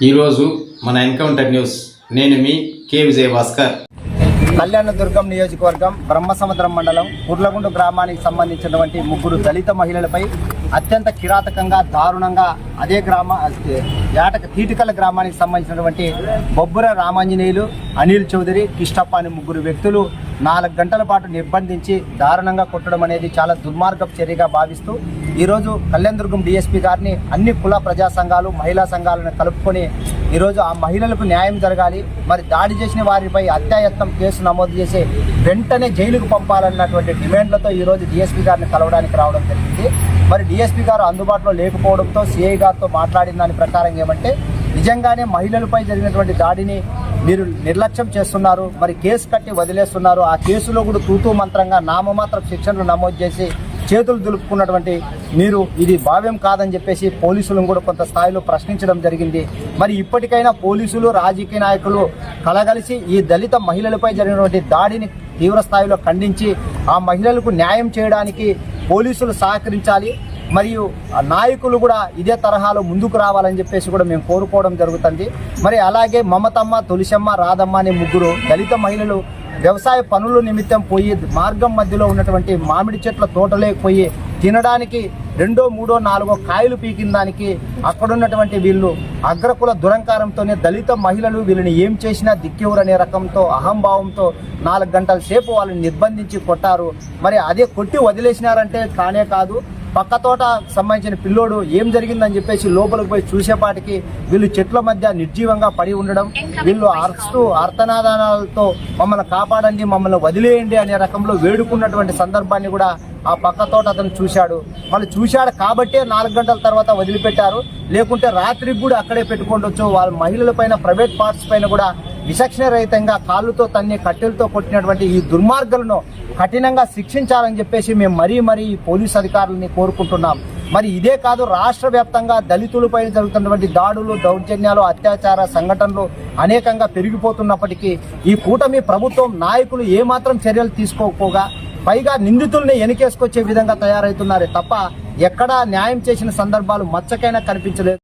ఈరోజు మన encounter news. నేను మీ కే విజయ భాస్కర్ కళ్యాణదుర్గం నియోజకవర్గం బ్రహ్మసముద్రం మండలం కుర్లగుండు గ్రామానికి సంబంధించినటువంటి ముగ్గురు దళిత మహిళలపై అత్యంత కిరాతకంగా దారుణంగా అదే గ్రామ యాటక తీటికల గ్రామానికి సంబంధించినటువంటి బొబ్బుర రామాంజనేయులు అనిల్ చౌదరి కిష్టప్ప అనే ముగ్గురు వ్యక్తులు నాలుగు గంటల పాటు నిర్బంధించి దారుణంగా కొట్టడం అనేది చాలా దుర్మార్గపు చర్యగా భావిస్తూ ఈరోజు కళ్యాణదుర్గం డిఎస్పీ గారిని అన్ని కుల ప్రజా సంఘాలు మహిళా సంఘాలను కలుపుకొని ఈరోజు ఆ మహిళలకు న్యాయం జరగాలి. మరి దాడి చేసిన వారిపై అత్యాయత్నం కేసు నమోదు చేసి వెంటనే జైలుకు పంపాలన్నటువంటి డిమాండ్లతో ఈరోజు డిఎస్పీ గారిని కలవడానికి రావడం జరిగింది. మరి డిఎస్పీ గారు అందుబాటులో లేకపోవడంతో సిఐ గారితో మాట్లాడిన దాని ప్రకారం ఏమంటే నిజంగానే మహిళలపై జరిగినటువంటి దాడిని మీరు నిర్లక్ష్యం చేస్తున్నారు మరి కేసు కట్టి వదిలేస్తున్నారు ఆ కేసులో కూడా తూతూ మంత్రంగా నామమాత్ర శిక్షణలు నమోదు చేసి చేతులు దులుపుకున్నటువంటి మీరు ఇది భావ్యం కాదని చెప్పేసి పోలీసులను కూడా కొంత స్థాయిలో ప్రశ్నించడం జరిగింది. మరి ఇప్పటికైనా పోలీసులు రాజకీయ నాయకులు కలగలిసి ఈ దళిత మహిళలపై జరిగినటువంటి దాడిని తీవ్ర స్థాయిలో ఖండించి ఆ మహిళలకు న్యాయం చేయడానికి పోలీసులు సహకరించాలి మరియు నాయకులు కూడా ఇదే తరహాలో ముందుకు రావాలని చెప్పేసి కూడా మేము కోరుకోవడం జరుగుతుంది. మరి అలాగే మమతమ్మ తులసమ్మ రాధమ్మ అనే ముగ్గురు దళిత మహిళలు వ్యవసాయ పనుల నిమిత్తం పోయి మార్గం మధ్యలో ఉన్నటువంటి మామిడి చెట్ల తోటలే పోయి తినడానికి రెండో మూడో నాలుగో కాయలు పీకిన దానికి అక్కడున్నటువంటి వీళ్ళు అగ్రకుల దురంకారంతోనే దళిత మహిళలు వీళ్ళని ఏం చేసినా దిక్కెవరు అనే రకంతో అహంభావంతో నాలుగు గంటల సేపు వాళ్ళని నిర్బంధించి కొట్టారు. మరి అదే కొట్టి వదిలేసినారంటే కానే కాదు. పక్క తోట సంబంధించిన పిల్లోడు ఏం జరిగిందని చెప్పేసి లోపలికి పోయి చూసేపాటికి వీళ్ళు చెట్ల మధ్య నిర్జీవంగా పడి ఉండడం వీళ్ళు అరుస్తూ అర్థనాదానాలతో మమ్మల్ని కాపాడండి మమ్మల్ని వదిలేయండి అనే రకంలో వేడుకున్నటువంటి సందర్భాన్ని కూడా ఆ పక్క తోట అతను చూశాడు. వాళ్ళు చూశాడు కాబట్టే నాలుగు గంటల తర్వాత వదిలిపెట్టారు. లేకుంటే రాత్రికి కూడా అక్కడే పెట్టుకోవచ్చు వాళ్ళ మహిళల పైన ప్రైవేట్ పార్ట్స్ పైన కూడా విచక్షణ రహితంగా కాళ్ళతో తన్ని కట్టెలతో కొట్టినటువంటి ఈ దుర్మార్గులను కఠినంగా శిక్షించాలని చెప్పేసి మేము మరీ మరీ ఈ పోలీస్ అధికారులని కోరుకుంటున్నాం. మరి ఇదే కాదు రాష్ట్ర వ్యాప్తంగా దళితులపై జరుగుతున్నటువంటి దాడులు దౌర్జన్యాలు అత్యాచార సంఘటనలు అనేకంగా పెరిగిపోతున్నప్పటికీ ఈ కూటమి ప్రభుత్వం నాయకులు ఏమాత్రం చర్యలు తీసుకోకపోగా పైగా నిందితుల్ని ఎనికేసుకొచ్చే విధంగా తయారవుతున్నారే తప్ప ఎక్కడా న్యాయం చేసిన సందర్భాలు మచ్చకైనా కనిపించలేదు.